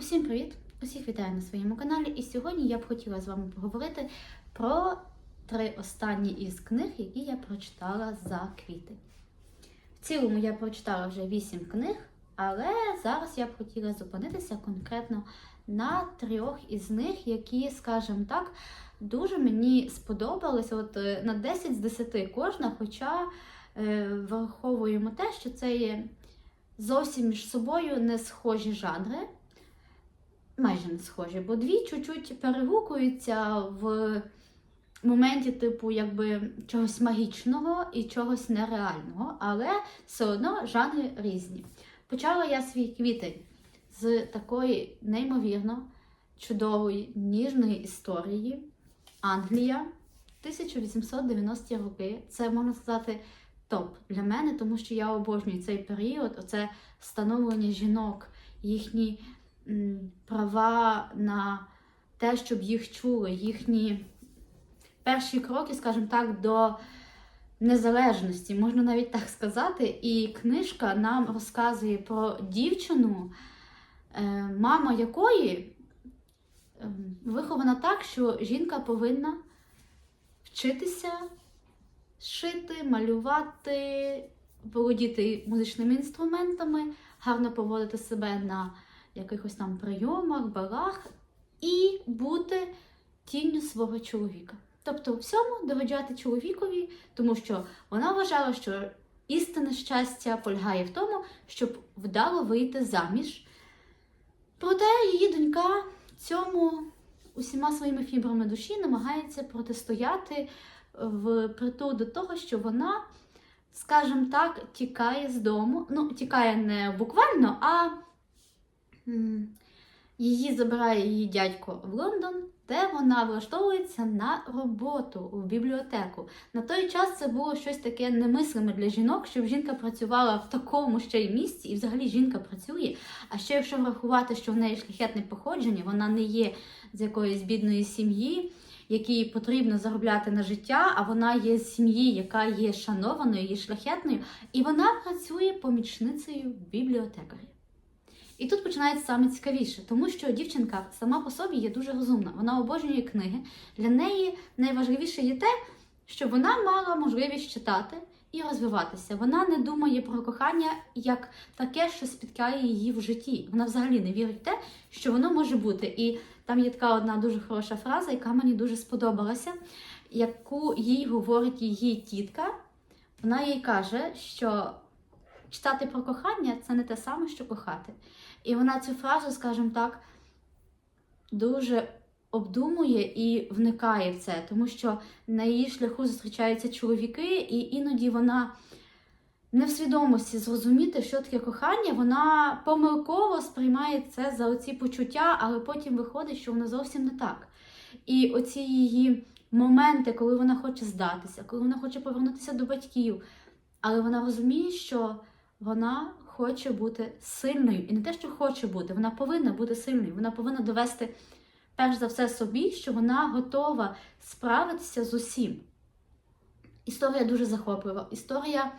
Усім привіт! Усіх вітаю на своєму каналі. І сьогодні я б хотіла з вами поговорити про три останні із книг, які я прочитала за квіти. В цілому я прочитала вже вісім книг, але зараз я б хотіла зупинитися конкретно на трьох із них, які, скажімо так, дуже мені сподобалися. От е, на 10 з 10 кожна, хоча е, враховуємо те, що це є зовсім між собою не схожі жанри. Майже не схожі, бо дві чуть-чуть перегукуються в моменті, типу, якби чогось магічного і чогось нереального, але все одно жанри різні. Почала я свій квітень з такої неймовірно чудової ніжної історії Англія 1890-ті роки. Це можна сказати топ для мене, тому що я обожнюю цей період, оце становлення жінок, їхні права на те, щоб їх чули, їхні перші кроки, скажімо так, до незалежності, можна навіть так сказати. І книжка нам розказує про дівчину, е, мама якої е, вихована так, що жінка повинна вчитися шити, малювати, володіти музичними інструментами, гарно поводити себе на якихось там прийомах, балах і бути тінню свого чоловіка. Тобто всьому догоджати чоловікові, тому що вона вважала, що істинне щастя полягає в тому, щоб вдало вийти заміж. Проте її донька цьому усіма своїми фібрами душі намагається протистояти в притул до того, що вона, скажімо так, тікає з дому. Ну, тікає не буквально, а її забирає її дядько в Лондон, де вона влаштовується на роботу в бібліотеку. На той час це було щось таке немислиме для жінок, щоб жінка працювала в такому ще й місці, і взагалі жінка працює. А ще якщо врахувати, що в неї шляхетне походження, вона не є з якоїсь бідної сім'ї, якій потрібно заробляти на життя, а вона є з сім'ї, яка є шанованою, є шляхетною, і вона працює помічницею бібліотекаря. І тут починається саме цікавіше, тому що дівчинка сама по собі є дуже розумна. Вона обожнює книги. Для неї найважливіше є те, що вона мала можливість читати і розвиватися. Вона не думає про кохання як таке, що спіткає її в житті. Вона взагалі не вірить в те, що воно може бути. І там є така одна дуже хороша фраза, яка мені дуже сподобалася, яку їй говорить її тітка. Вона їй каже, що читати про кохання це не те саме, що кохати. І вона цю фразу, скажімо так, дуже обдумує і вникає в це, тому що на її шляху зустрічаються чоловіки, і іноді вона не в свідомості зрозуміти, що таке кохання, вона помилково сприймає це за оці почуття, але потім виходить, що воно зовсім не так. І оці її моменти, коли вона хоче здатися, коли вона хоче повернутися до батьків, але вона розуміє, що вона хоче бути сильною. І не те, що хоче бути, вона повинна бути сильною. Вона повинна довести, перш за все, собі, що вона готова справитися з усім. Історія дуже захоплива. Історія,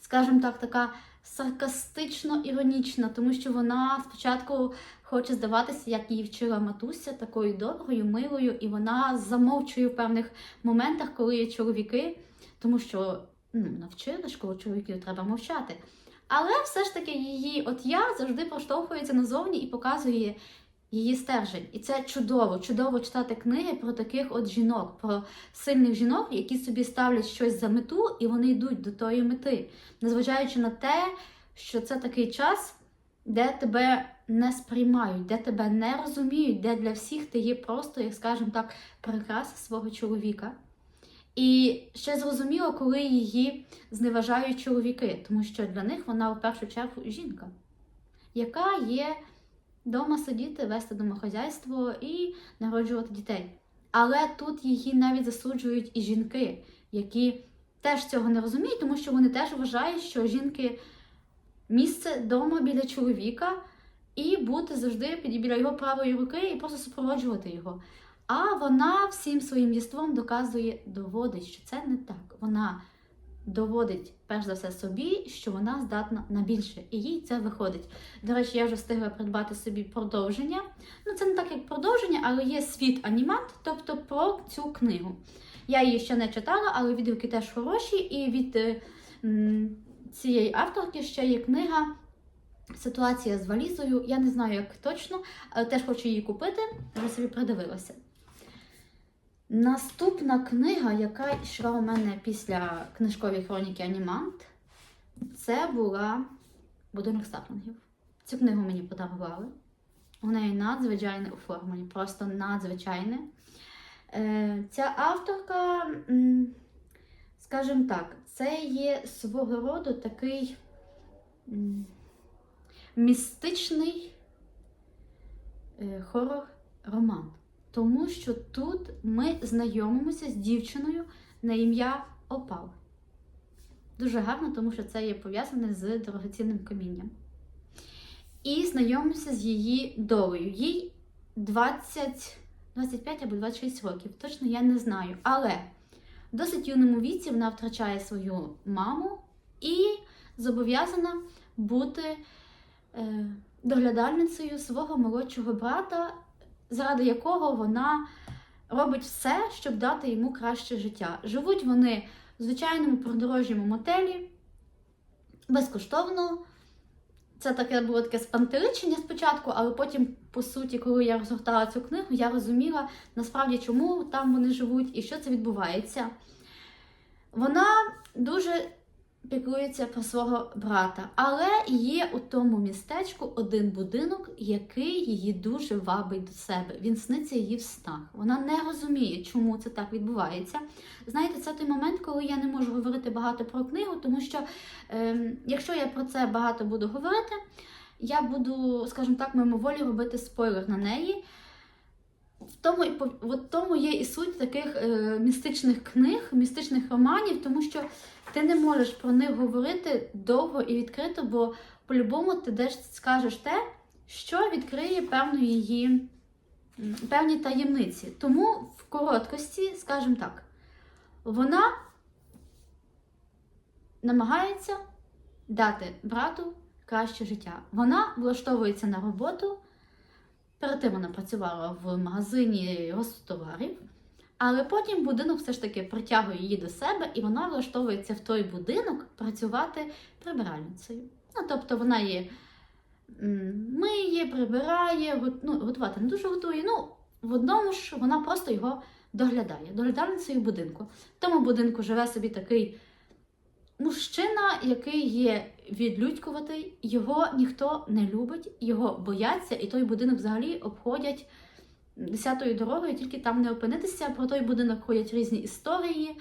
скажімо так, така саркастично-іронічна, тому що вона спочатку хоче здаватися, як її вчила матуся, такою доброю, милою, і вона замовчує в певних моментах, коли є чоловіки, тому що ну, навчили школу чоловіків, треба мовчати. Але все ж таки її от я завжди проштовхується назовні і показує її стержень. І це чудово, чудово читати книги про таких от жінок, про сильних жінок, які собі ставлять щось за мету, і вони йдуть до тої мети, незважаючи на те, що це такий час, де тебе не сприймають, де тебе не розуміють, де для всіх ти є просто, як скажемо так, прикраса свого чоловіка. І ще зрозуміло, коли її зневажають чоловіки, тому що для них вона в першу чергу жінка, яка є вдома сидіти, вести домохозяйство і народжувати дітей. Але тут її навіть засуджують і жінки, які теж цього не розуміють, тому що вони теж вважають, що жінки місце вдома біля чоловіка і бути завжди біля його правої руки і просто супроводжувати його. А вона всім своїм єством доказує, доводить, що це не так. Вона доводить перш за все собі, що вона здатна на більше, і їй це виходить. До речі, я вже встигла придбати собі продовження. Ну, це не так як продовження, але є світ анімант, тобто про цю книгу. Я її ще не читала, але відгуки теж хороші. І від е, цієї авторки ще є книга Ситуація з валізою. Я не знаю, як точно, теж хочу її купити, вже собі придивилася. Наступна книга, яка йшла у мене після книжкової хроніки Анімант, це була Будинок Стафлингів. Цю книгу мені подарували. У неї надзвичайне оформлення, просто надзвичайне. Е, Ця авторка, скажімо так, це є свого роду такий містичний е, хорор-роман. Тому що тут ми знайомимося з дівчиною на ім'я Опал. Дуже гарно, тому що це є пов'язане з дорогоцінним камінням. І знайомимося з її долею. Їй 20, 25 або 26 років, точно я не знаю. Але в досить юному віці вона втрачає свою маму і зобов'язана бути е, доглядальницею свого молодшого брата, заради якого вона робить все, щоб дати йому краще життя. Живуть вони в звичайному продорожньому мотелі безкоштовно. Це таке було таке спантеличення спочатку, але потім, по суті, коли я розгортала цю книгу, я розуміла насправді, чому там вони живуть і що це відбувається. Вона дуже піклується про свого брата, але є у тому містечку один будинок, який її дуже вабить до себе. Він сниться її в снах. Вона не розуміє, чому це так відбувається. Знаєте, це той момент, коли я не можу говорити багато про книгу, тому що ем, якщо я про це багато буду говорити, я буду, скажімо так, мимоволі робити спойлер на неї. Тому, от тому є і суть таких е, містичних книг, містичних романів, тому що ти не можеш про них говорити довго і відкрито, бо по-любому ти десь скажеш те, що відкриє певну її певні таємниці. Тому в короткості, скажімо так, вона намагається дати брату краще життя. Вона влаштовується на роботу. Перед тим вона працювала в магазині гостоварів, але потім будинок все ж таки притягує її до себе, і вона влаштовується в той будинок працювати прибиральницею. Ну, тобто вона м, миє, прибирає, ну, готувати не дуже готує. Ну, в одному ж вона просто його доглядає, доглядальницею будинку. В тому будинку живе собі такий мужчина, який є відлюдькуватий, його ніхто не любить, його бояться, і той будинок взагалі обходять десятою дорогою, тільки там не опинитися. Про той будинок ходять різні історії,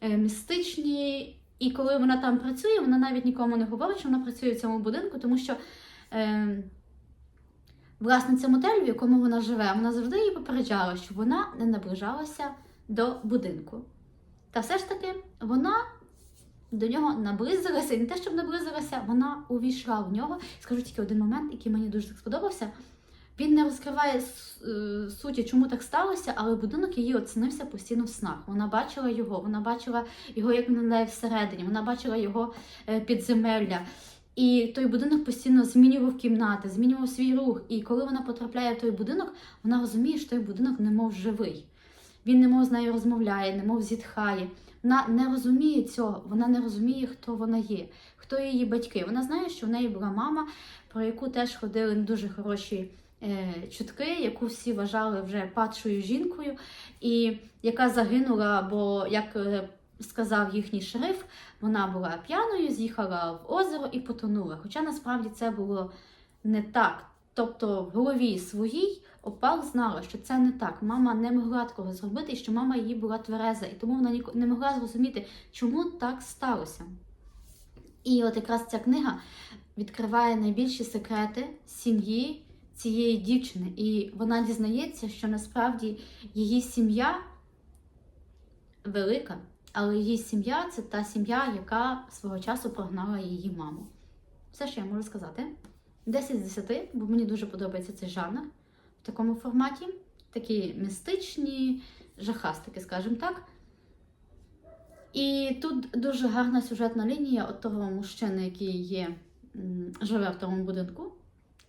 е, містичні. І коли вона там працює, вона навіть нікому не говорить, що вона працює в цьому будинку, тому що е, власниця мотелю, в якому вона живе, вона завжди її попереджала, щоб вона не наближалася до будинку. Та все ж таки вона до нього наблизилася, і не те, щоб наблизилася, вона увійшла в нього. Скажу тільки один момент, який мені дуже так сподобався. Він не розкриває е, суті, чому так сталося, але будинок її оцінився постійно в снах. Вона бачила його, вона бачила його, як він виглядає всередині, вона бачила його е, підземелля. І той будинок постійно змінював кімнати, змінював свій рух. І коли вона потрапляє в той будинок, вона розуміє, що той будинок немов живий. Він немов з нею розмовляє, немов зітхає. Вона не розуміє цього, вона не розуміє, хто вона є, хто її батьки. Вона знає, що в неї була мама, про яку теж ходили дуже хороші е, чутки, яку всі вважали вже падшою жінкою, і яка загинула, бо, як е, сказав їхній шериф, вона була п'яною, з'їхала в озеро і потонула. Хоча насправді це було не так. Тобто в голові своїй Опал знала, що це не так. Мама не могла такого зробити, і що мама її була твереза, і тому вона не могла зрозуміти, чому так сталося. І от якраз ця книга відкриває найбільші секрети сім'ї цієї дівчини. І вона дізнається, що насправді її сім'я велика, але її сім'я це та сім'я, яка свого часу прогнала її маму. Все, що я можу сказати. 10 з 10, бо мені дуже подобається цей жанр в такому форматі. Такі містичні жахастики, скажімо так. І тут дуже гарна сюжетна лінія от того мужчини, який є, живе в тому будинку,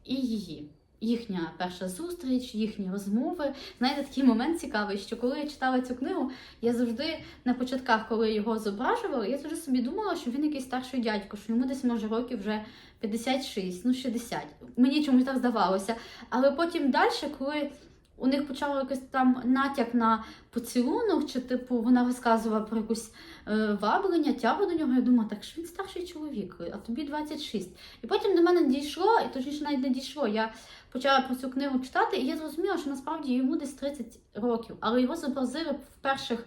і її. Їхня перша зустріч, їхні розмови. Знаєте, такий момент цікавий, що коли я читала цю книгу, я завжди на початках, коли його зображували, я завжди собі думала, що він якийсь старший дядько, що йому десь може років вже 56, ну 60. Мені чомусь так здавалося. Але потім далі, коли у них почало якийсь там натяк на поцілунок, чи типу вона розказувала про якусь е, ваблення, тягу до нього, я думала, так що він старший чоловік, а тобі 26. І потім до мене дійшло, і точніше навіть не дійшло. Я почала про цю книгу читати, і я зрозуміла, що насправді йому десь 30 років, але його зобразили в перших.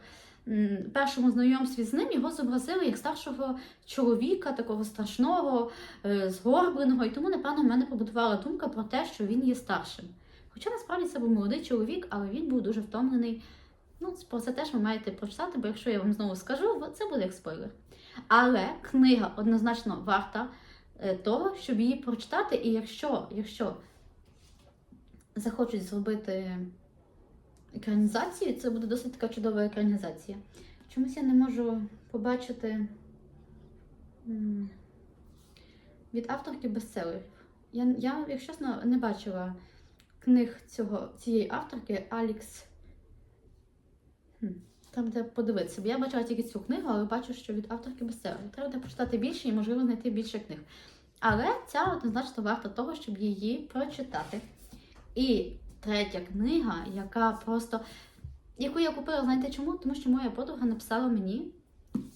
Першому знайомстві з ним його зобразили як старшого чоловіка, такого страшного, е, згорбленого, і тому, напевно, в мене побудувала думка про те, що він є старшим. Хоча насправді це був молодий чоловік, але він був дуже втомлений. Ну, про це теж ви маєте прочитати, бо якщо я вам знову скажу, це буде як спойлер. Але книга однозначно варта е, того, щоб її прочитати. І якщо, якщо захочуть зробити екранізацію, це буде досить така чудова екранізація. Чомусь я не можу побачити від авторки бестселерів. Я, я, якщо чесно, не бачила книг цього, цієї авторки Алікс. Там де подивитися. Я бачила тільки цю книгу, але бачу, що від авторки бестселерів. Треба прочитати більше і, можливо, знайти більше книг. Але ця однозначно варта того, щоб її прочитати. І третя книга, яка просто. Яку я купила, знаєте чому? Тому що моя подруга написала мені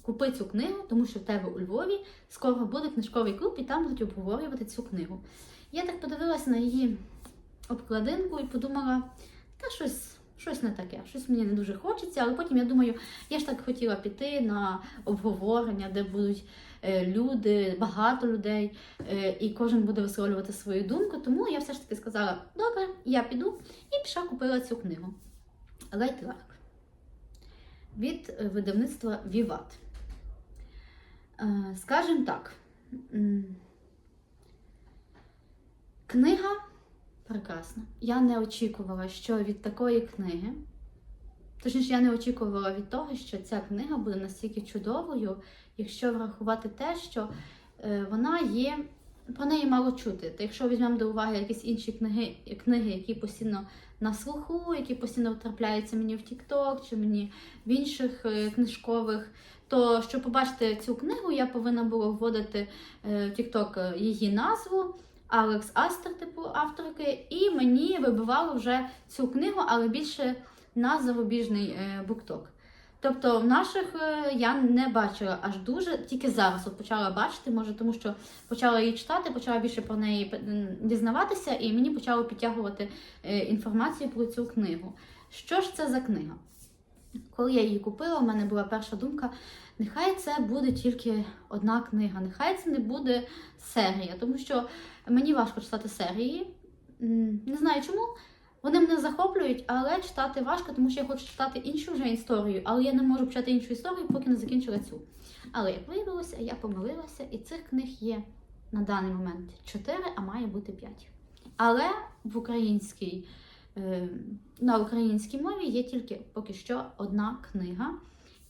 купи цю книгу, тому що в тебе у Львові скоро буде книжковий клуб, і там будуть обговорювати цю книгу. Я так подивилася на її обкладинку і подумала, та щось, щось не таке, щось мені не дуже хочеться. Але потім я думаю, я ж так хотіла піти на обговорення, де будуть е, люди, багато людей, е, і кожен буде висловлювати свою думку. Тому я все ж таки сказала: добре, я піду і пішла купила цю книгу. Лейт від видавництва Віват. Е, Скажем так, книга прекрасна. Я не очікувала, що від такої книги, точніше, я не очікувала від того, що ця книга буде настільки чудовою, якщо врахувати те, що е, вона є. Про неї мало чути. Та якщо візьмемо до уваги якісь інші книги, книги, які постійно на слуху, які постійно трапляються мені в TikTok чи мені в інших е, книжкових, то щоб побачити цю книгу, я повинна була вводити е, в TikTok її назву. Алекс Астер, типу авторки, і мені вибивало вже цю книгу, але більше на зарубіжний е, букток. Тобто в наших е, я не бачила аж дуже, тільки зараз от почала бачити, може, тому що почала її читати, почала більше про неї дізнаватися, і мені почало підтягувати е, інформацію про цю книгу. Що ж це за книга? Коли я її купила, у мене була перша думка: нехай це буде тільки одна книга, нехай це не буде серія, тому що мені важко читати серії. Не знаю чому. Вони мене захоплюють, але читати важко, тому що я хочу читати іншу вже історію, але я не можу почати іншу історію, поки не закінчила цю. Але як виявилося, я помилилася, і цих книг є на даний момент 4, а має бути 5. Але в українській, на українській мові є тільки поки що одна книга.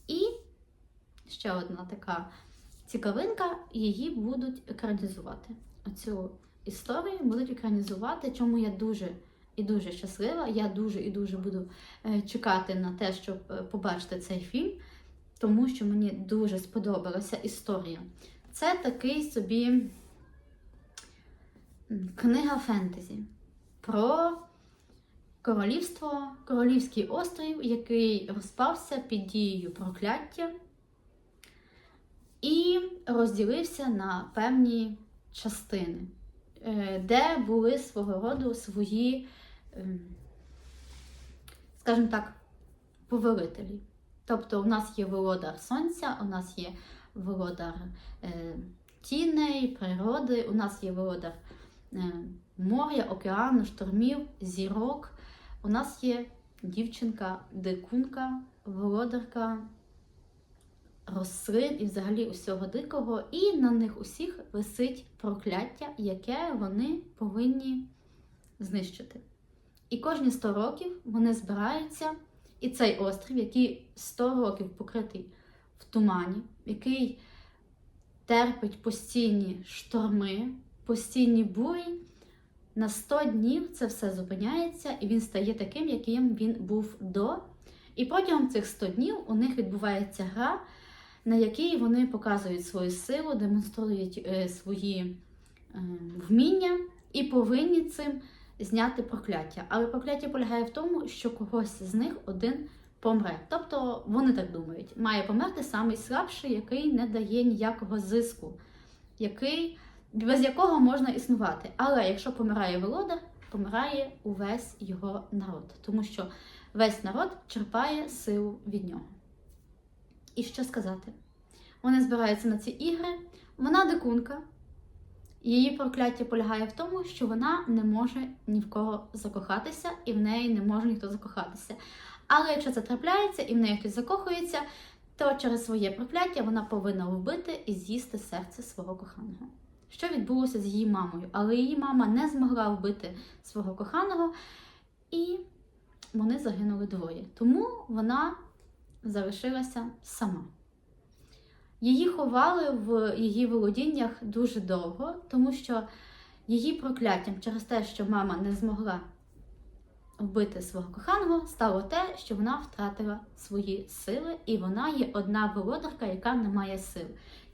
І ще одна така цікавинка, її будуть екранізувати. Оцю історію будуть екранізувати, чому я дуже і дуже щаслива. Я дуже і дуже буду е, чекати на те, щоб е, побачити цей фільм, тому що мені дуже сподобалася історія. Це такий собі книга фентезі про королівство, королівський острів, який розпався під дією прокляття і розділився на певні частини, е, де були свого роду свої, ем, скажімо так, повелителі. Тобто, у нас є володар сонця, у нас є володар е, тіней, природи, у нас є володар е, моря, океану, штормів, зірок. У нас є дівчинка, дикунка, володарка рослин і взагалі усього дикого, і на них усіх висить прокляття, яке вони повинні знищити. І кожні 100 років вони збираються, і цей острів, який 100 років покритий в тумані, який терпить постійні шторми, постійні бурі. На 100 днів це все зупиняється, і він стає таким, яким він був до. І протягом цих 100 днів у них відбувається гра, на якій вони показують свою силу, демонструють е, свої е, вміння і повинні цим зняти прокляття. Але прокляття полягає в тому, що когось з них один помре. Тобто вони так думають, має померти самий слабший, який не дає ніякого зиску, який, без якого можна існувати. Але якщо помирає володар, помирає увесь його народ, тому що весь народ черпає силу від нього. І що сказати? Вони збираються на ці ігри, вона дикунка. Її прокляття полягає в тому, що вона не може ні в кого закохатися, і в неї не може ніхто закохатися. Але якщо це трапляється і в неї хтось закохується, то через своє прокляття вона повинна вбити і з'їсти серце свого коханого. Що відбулося з її мамою? Але її мама не змогла вбити свого коханого, і вони загинули двоє. Тому вона залишилася сама. Її ховали в її володіннях дуже довго, тому що її прокляттям через те, що мама не змогла вбити свого коханого, стало те, що вона втратила свої сили, і вона є одна володарка, яка не має сил.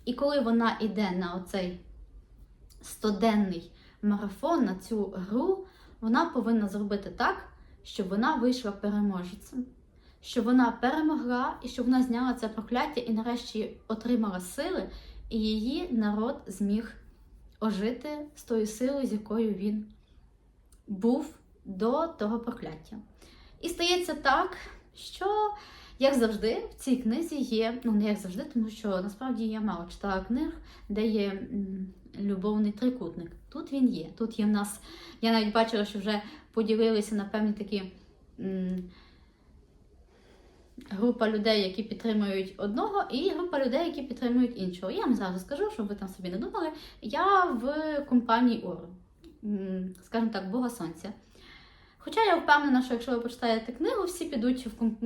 І коли вона йде на оцей стоденний марафон, на цю гру, вона повинна зробити так, щоб вона вийшла переможцем щоб вона перемогла і щоб вона зняла це прокляття і нарешті отримала сили, і її народ зміг ожити з тою силою, з якою він був до того прокляття. І стається так, що, як завжди, в цій книзі є, ну не як завжди, тому що насправді я мало читала книг, де є любовний трикутник. Тут він є. Тут є в нас, я навіть бачила, що вже поділилися на певні такі. М, група людей, які підтримують одного, і група людей, які підтримують іншого. Я вам зараз скажу, щоб ви там собі не думали. Я в компанії Ору, скажімо так, Бога Сонця. Хоча я впевнена, що якщо ви почитаєте книгу, всі підуть в, комп...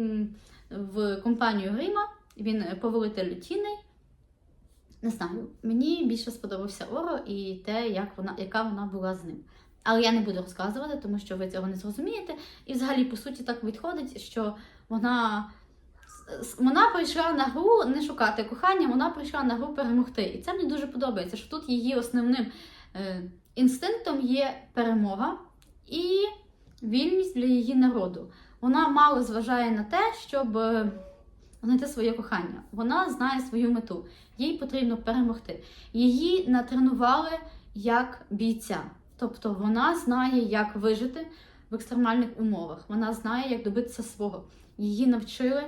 в компанію Грима, він повелитель тіней. Не знаю, мені більше сподобався Оро і те, як вона, яка вона була з ним. Але я не буду розказувати, тому що ви цього не зрозумієте. І взагалі, по суті, так відходить, що вона вона прийшла на гру не шукати кохання, вона прийшла на гру перемогти. І це мені дуже подобається, що тут її основним е, інстинктом є перемога і вільність для її народу. Вона мало зважає на те, щоб е, знайти своє кохання. Вона знає свою мету. Їй потрібно перемогти. Її натренували як бійця. Тобто вона знає, як вижити в екстремальних умовах. Вона знає, як добитися свого. Її навчили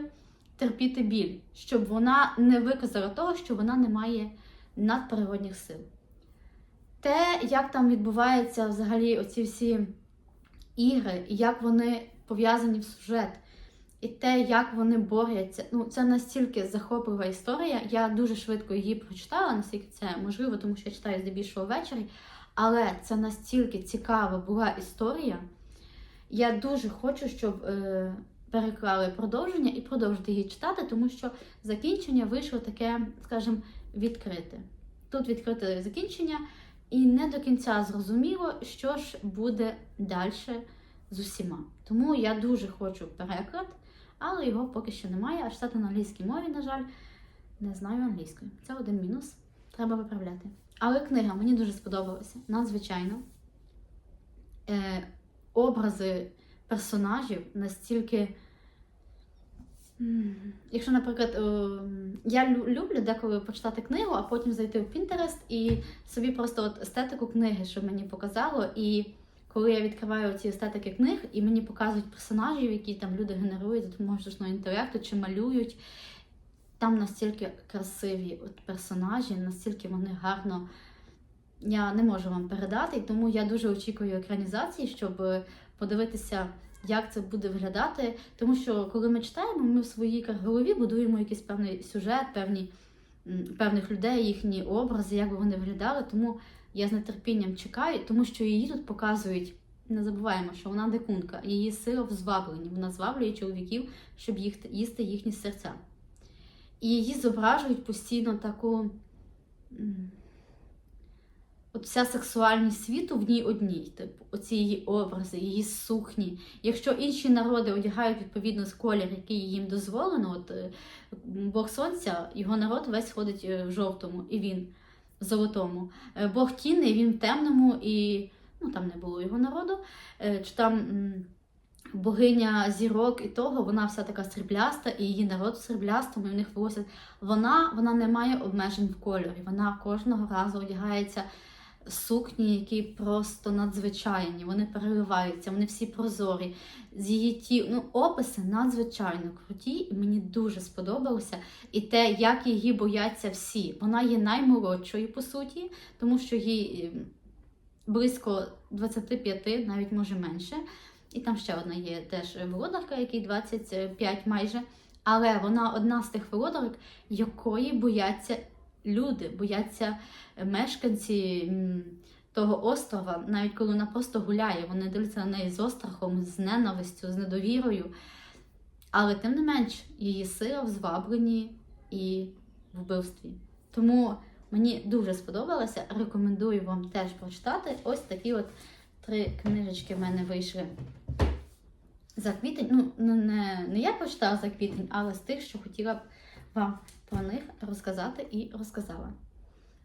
терпіти біль, щоб вона не виказала того, що вона не має надприродних сил. Те, як там відбуваються взагалі оці всі ігри, як вони пов'язані в сюжет, і те, як вони борються, ну це настільки захоплива історія. Я дуже швидко її прочитала, наскільки це можливо, тому що я читаю здебільшого ввечері. Але це настільки цікава була історія. Я дуже хочу, щоб е, переклали продовження і продовжити її читати, тому що закінчення вийшло таке, скажімо, відкрите. Тут відкрите закінчення, і не до кінця зрозуміло, що ж буде далі з усіма. Тому я дуже хочу переклад, але його поки що немає. А читати на англійській мові, на жаль, не знаю англійської. Це один мінус. Треба виправляти. Але книга мені дуже сподобалася, надзвичайно. Е, Образи персонажів настільки. Якщо, наприклад, я люблю деколи почитати книгу, а потім зайти в Pinterest і собі просто от естетику книги, що мені показало. І коли я відкриваю ці естетики книг, і мені показують персонажів, які там люди генерують за допомогою штучного інтелекту чи малюють, там настільки красиві от персонажі, настільки вони гарно. Я не можу вам передати, тому я дуже очікую екранізації, щоб подивитися як це буде виглядати. Тому що коли ми читаємо, ми в своїй голові будуємо якийсь певний сюжет, певні, певних людей, їхні образи, як би вони виглядали. Тому я з нетерпінням чекаю, тому що її тут показують. Не забуваємо, що вона дикунка, її сила в звабленні. Вона зваблює чоловіків, щоб їх, їсти їхні серця. І її зображують постійно таку. От вся сексуальність світу в ній одній, типу, оці її образи, її сукні. Якщо інші народи одягають відповідно з колір, який їм дозволено, от е, Бог Сонця, його народ весь ходить е, в жовтому, і він золотому. Е, Бог тінний, він в темному, і ну там не було його народу. Е, Чи там богиня зірок і того, вона вся така срібляста, і її народ сріблястому, і в них волосся. Вона, вона не має обмежень в кольорі. Вона кожного разу одягається сукні, які просто надзвичайні, вони переливаються, вони всі прозорі. З її ті ну, описи надзвичайно круті, і мені дуже сподобалося. І те, як її бояться всі. Вона є наймолодшою, по суті, тому що їй е, близько 25, навіть може менше. І там ще одна є теж володарка, якій 25 майже. Але вона одна з тих володарок, якої бояться люди, бояться мешканці того острова, навіть коли вона просто гуляє, вони дивляться на неї з острахом, з ненавистю, з недовірою. Але тим не менш, її сила в звабленні і в вбивстві. Тому мені дуже сподобалося. Рекомендую вам теж прочитати. Ось такі от три книжечки в мене вийшли за квітень. Ну, не, не, не я прочитала за квітень, але з тих, що хотіла б вам про них розказати і розказала.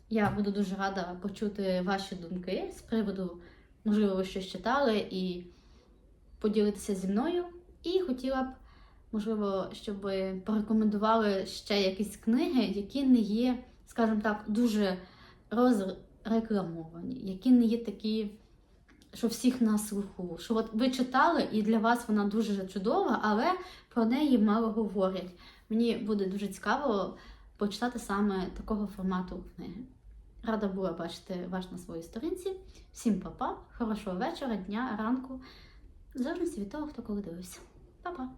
Я буду дуже рада почути ваші думки з приводу, можливо, ви щось читали і поділитися зі мною. І хотіла б, можливо, щоб ви порекомендували ще якісь книги, які не є, скажімо так, дуже розрекламовані, які не є такі, що всіх на слуху. Що от ви читали, і для вас вона дуже чудова, але про неї мало говорять. Мені буде дуже цікаво почитати саме такого формату книги. Рада була бачити вас на своїй сторінці. Всім па-па, хорошого вечора, дня, ранку. В залежності від того, хто коли дивився. Па-па!